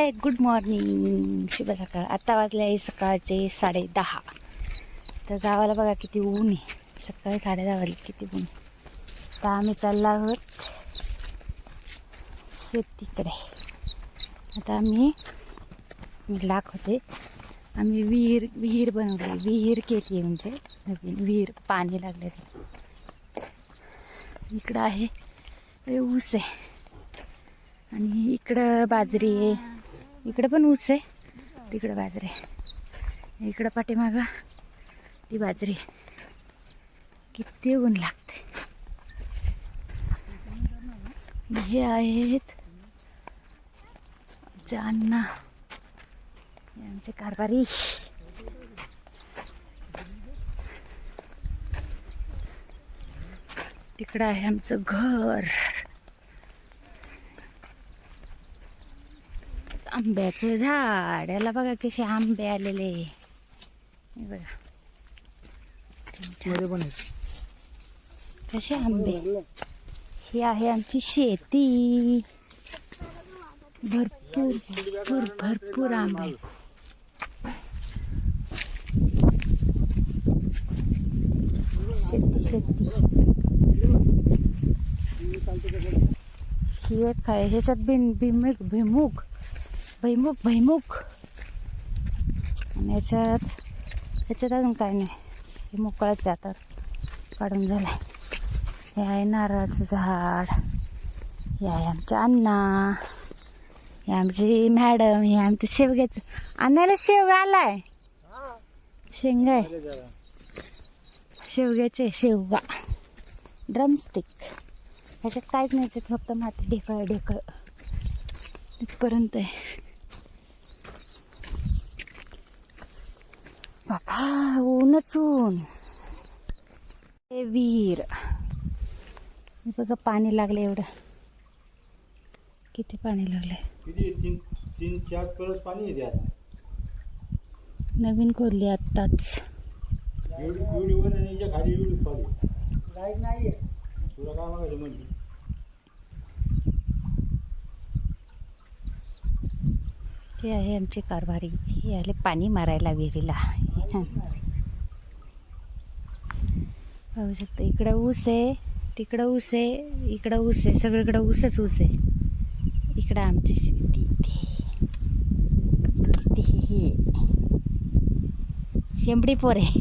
Good morning शुभ सकाळ. आता वाजले आहे सकाळचे साडे दहा तर गावाला बघा किती ऊन आहे. सकाळी साडे दहा वाजले किती ऊन. तर आम्ही चाललो आहोत शेतीकडे. आता आम्ही मी दाखवते. आम्ही विहीर विहीर बनवली. विहीर केली आहे म्हणजे नवीन विहीर. पाणी लागले इकडं आहे. ऊस आहे. आणि इकडं बाजरी आहे. इकडं पण ऊस आहे. तिकडं बाजरी इकडं पाठीमागं ती बाजरी किती ऊन लागते. हे आहेत जानना अण्णा. आमचे कारभारी. तिकडं आहे आमचं घर. आंब्याचं झाड याला बघा कसे आंबे आलेले. बघा. कसे आंबे. ही आहे आमची शेती. भरपूर भरपूर भरपूर आंबे. शेती शेती. ही एक आहे ह्याच्यात बिन भुईमुग भुईमुग भैमुख भैमुख आणि याच्यात याच्यात अजून काय नाही. हे मोकळंच आहे आता. काढून झालंय. हे आहे नारळाचं झाड. हे आहे आमच्या अण्णा. हे आमची मॅडम हे आमचं शेवग्याचं अण्णाला शेवगा आलाय शेंगा आहे. शेवग्याचे शेवगा ड्रमस्टिक ह्याच्यात काहीच नाही फक्त माती ढेकळ ढेकळ. तिथपर्यंत आहे. बाबा ऊनच ऊन हे विहीर बघा पाणी लागले एवढं किती पाणी लागले किती तीन तीन चार परत पाणी येते आता नवीन खोदली आत्ताच एवढी एवढी वर आणि याच्या खाली एवढी पाणी लाइट नाही तुला काय मागायचं म्हणजे हे आहे आमचे कारभारी हे आले पाणी मारायला विहिरीला हां. पाहू शकता इकडं ऊस आहे तिकडं ऊस आहे इकडं ऊस आहे सगळीकडं ऊसच ऊस आहे. इकडं आमची शेती. शेंबडी पोर आहे.